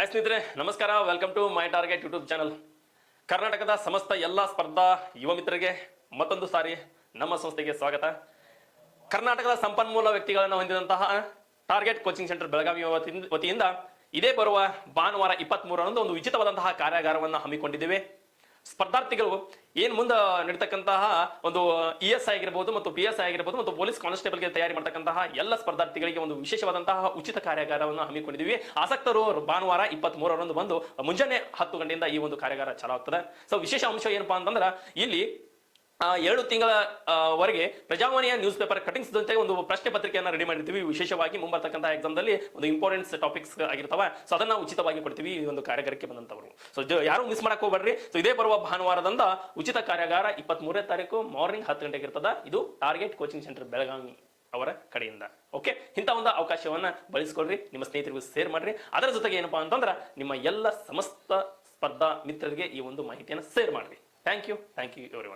Hi ಸ್ನೇಹಿತರೆ, ನಮಸ್ಕಾರ. Welcome to my target YouTube channel ಕರ್ನಾಟಕದ ಸಮಸ್ತ ಎಲ್ಲ ಸ್ಪರ್ಧಾ ಯುವ ಮಿತ್ರರಿಗೆ ಮತ್ತೊಂದು ಸಾರಿ ನಮ್ಮ ಸಂಸ್ಥೆಗೆ ಸ್ವಾಗತ. ಕರ್ನಾಟಕದ ಸಂಪನ್ಮೂಲ ವ್ಯಕ್ತಿಗಳನ್ನು ಹೊಂದಿದಂತಹ ಟಾರ್ಗೆಟ್ ಕೋಚಿಂಗ್ ಸೆಂಟರ್ ಬೆಳಗಾವಿ ವತಿಯಿಂದ- ಇದೇ ಬರುವ ಭಾನುವಾರ ಇಪ್ಪತ್ತ್ ಒಂದು ಉಚಿತವಾದಂತಹ ಕಾರ್ಯಾಗಾರವನ್ನು ಹಮ್ಮಿಕೊಂಡಿದ್ದೇವೆ. ಸ್ಪರ್ಧಾರ್ಥಿಗಳು ಏನ್ ಮುಂದೆ ನಡೀತಕ್ಕಂತಹ ಒಂದು ಇ ಎಸ್ ಐ ಆಗಿರ್ಬೋದು ಮತ್ತು ಪಿ ಎಸ್ ಐ ಆಗಿರ್ಬೋದು ಮತ್ತು ಪೊಲೀಸ್ ಕಾನ್ಸ್ಟೇಬಲ್ಗೆ ತಯಾರಿ ಮಾಡ್ತಕ್ಕಂತಹ ಎಲ್ಲ ಸ್ಪರ್ಧಾರ್ಥಿಗಳಿಗೆ ಒಂದು ವಿಶೇಷವಾದಂತಹ ಉಚಿತ ಕಾರ್ಯಾಗಾರವನ್ನು ಹಮ್ಮಿಕೊಂಡಿದ್ವಿ ಆಸಕ್ತರು ಭಾನುವಾರ ಇಪ್ಪತ್ತ್ ಮೂರರಂದು ಬಂದು ಮುಂಜಾನೆ ಹತ್ತು ಗಂಟೆಯಿಂದ ಈ ಒಂದು ಕಾರ್ಯಾಗಾರ ಚಾಲು ಆಗ್ತದೆ ಸೊ ವಿಶೇಷ ಅಂಶ ಏನಪ್ಪಾ ಅಂತಂದ್ರೆ ಇಲ್ಲಿ ಏಳು ತಿಂಗಳ ವರೆಗೆ ಪ್ರಜಾವಾಣಿಯ ನ್ಯೂಸ್ ಪೇಪರ್ ಕಟಿಂಗ್ಸ್ ಜೊತೆ ಒಂದು ಪ್ರಶ್ನೆ ಪತ್ರಿಕೆಯನ್ನು ರೆಡಿ ಮಾಡಿರ್ತೀವಿ ವಿಶೇಷವಾಗಿ ಮುಂಬರ್ತಕ್ಕಂಥ ಎಕ್ಸಾಮ್ದಲ್ಲಿ ಒಂದು ಇಂಪಾರ್ಟೆಂಟ್ಸ್ ಟಾಪಿಕ್ಸ್ ಆಗಿರ್ತವೆ. ಸೊ ಅದನ್ನ ಉಚಿತವಾಗಿ ಕೊಡ್ತೀವಿ. ಈ ಒಂದು ಕಾರ್ಯಾಗಾರಕ್ಕೆ ಬಂದಂತವರು. ಸೊ ಯಾರು ಮಿಸ್ ಮಾಡಕ್ಕೆ ಹೋಗ್ಬೇಡ್ರಿ ಸೊ ಇದೇ ಬರುವ ಭಾನುವಾರದಿಂದ ಉಚಿತ ಕಾರ್ಯಾಗಾರ ಇಪ್ಪತ್ತ್ ಮೂರನೇ ತಾರೀಕು ಮಾರ್ನಿಂಗ್ ಹತ್ತು ಗಂಟೆಗೆ ಇರ್ತದ. ಇದು ಟಾರ್ಗೆಟ್ ಕೋಚಿಂಗ್ ಸೆಂಟರ್ ಬೆಳಗಾವಿ ಅವರ ಕಡೆಯಿಂದ. ಓಕೆ ಇಂಥ ಒಂದು ಅವಕಾಶವನ್ನ ಬಳಸ್ಕೊಳ್ರಿ. ನಿಮ್ಮ ಸ್ನೇಹಿತರಿಗೂ ಶೇರ್ ಮಾಡ್ರಿ. ಅದರ ಜೊತೆಗೆ ಏನಪ್ಪಾ ಅಂತಂದ್ರೆ ನಿಮ್ಮ ಎಲ್ಲ ಸಮಸ್ತ ಸ್ಪರ್ಧಾ ಮಿತ್ರರಿಗೆ ಈ ಒಂದು ಮಾಹಿತಿಯನ್ನು ಶೇರ್ ಮಾಡ್ರಿ. Thank you thank you every